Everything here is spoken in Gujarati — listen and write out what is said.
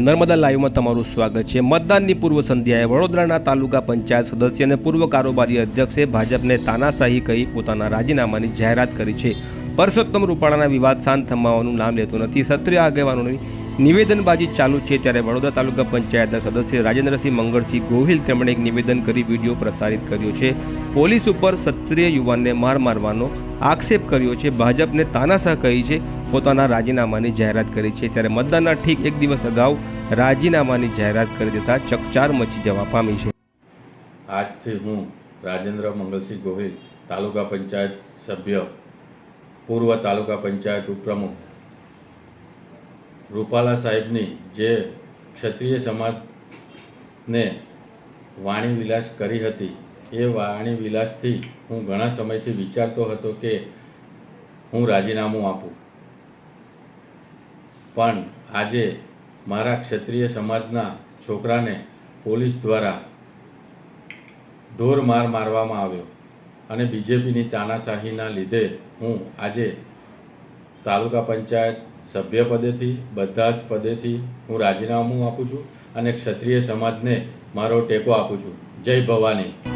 નર્મદા લાઈવમાં તમારું સ્વાગત છે. મતદાનની પૂર્વ સંધ્યાએ વડોદરાના તાલુકા પંચાયત સદસ્ય અને પૂર્વ કારોબારી અધ્યક્ષે ભાજપને તાનાશાહી કહી પોતાના રાજીનામાની જાહેરાત કરી છે. પરસોત્તમ રૂપાણાના વિવાદ શાંત થમાવાનું નામ લેતો નથી. સત્રીય આગેવાનોની નિવેદનબાજી ચાલુ છે ત્યારે વડોદરા તાલુકા પંચાયતના સદસ્ય રાજેન્દ્રસિંહ મંગળસિંહ ગોહિલ તેમણે એક નિવેદન કરી વીડિયો પ્રસારિત કર્યો છે. પોલીસ ઉપર ક્ષત્રિય યુવાનને માર મારવાનો આક્ષેપ કર્યો છે. ભાજપને તાનાશાહ કહી છે, પોતાના રાજીનામાની જાહેરાત કરી છે. ત્યારે મતદાનના ઠીક એક દિવસ અગાઉ રાજીનામાની જાહેરાત કરી દેતા ચકચાર મચી જવા પામી છે. આજથી હું રાજેન્દ્ર મંગલસિંહ ગોહિલ તાલુકા પંચાયત સભ્ય, પૂર્વ તાલુકા પંચાયત ઉપપ્રમુખ રૂપાલા સાહેબની જે ક્ષત્રિય સમાજને વાણી વિલાસ કરી હતી, એ વાણી વિલાસથી હું ઘણા સમયથી વિચારતો હતો કે હું રાજીનામું આપું. પણ આજે મારા ક્ષત્રિય સમાજના છોકરાને પોલીસ દ્વારા ઢોર માર મારવામાં આવ્યો અને બીજેપીની તાનાશાહીના લીધે હું આજે તાલુકા પંચાયત સભ્ય પદેથી બધા જ પદેથી હું રાજીનામું આપું છું અને ક્ષત્રિય સમાજને મારો ટેકો આપું છું. જય ભવાની.